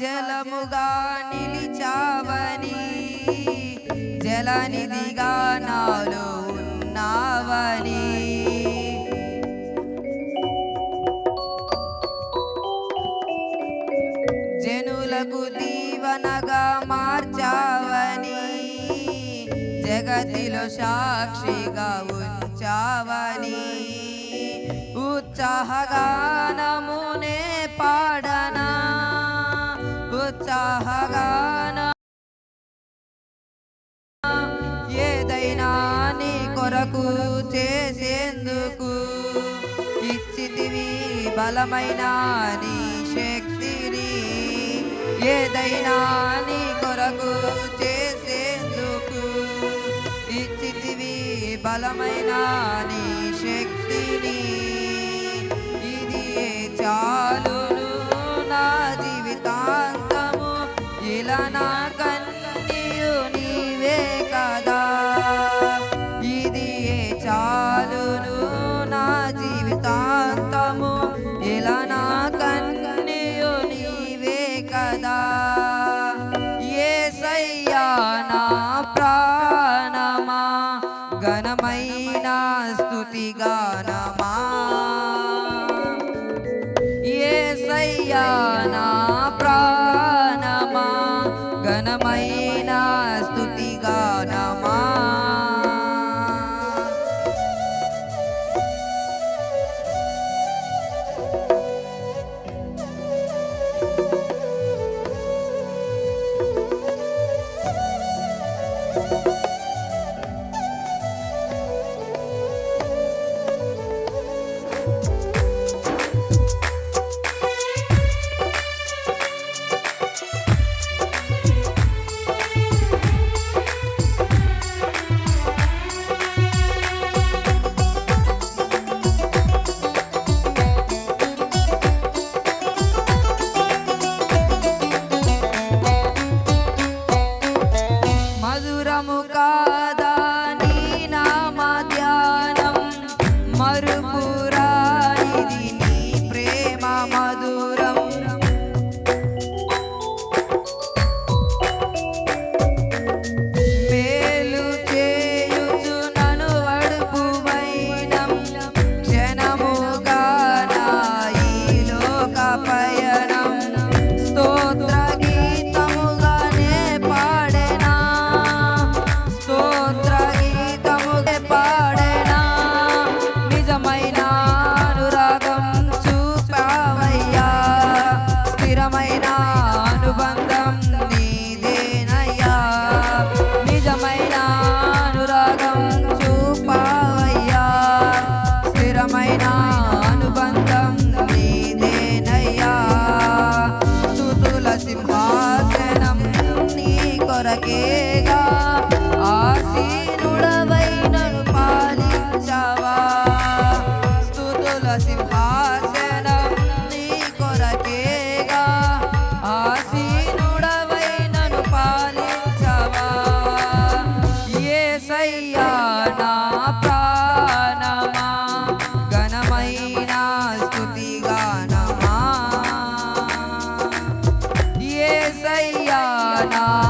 జలముగా నిలిచావని జలనిధిగా నాలో జీవనగా మార్చావని జగతిలో సాక్షిగా ఉంచావని ఉత్సాహగానమునే పాడనా ఉత్సాహగాన ఏదైనా నీ కొరకు చేసేందుకు ఇచ్చితివి బలమైన నీ ఏదైనా నీ కొరకు చేసేందుకు ఇచ్చితివి బలమైన నీ స్థుతిగానమా ఏ సయ్యానా ప్రాణమా. ఘనమైనా స్థుతి కొరకేగా. ఆసీనుడవైనను పాలించవా. స్థుతుల సింహాసనం నీ కొరకేగా. ఆసీనుడవైనను పాలించవా. ఏసయ్యా నా ప్రాణమా. ఘనమైన స్తుతిగానమా ఏసయ్యా నా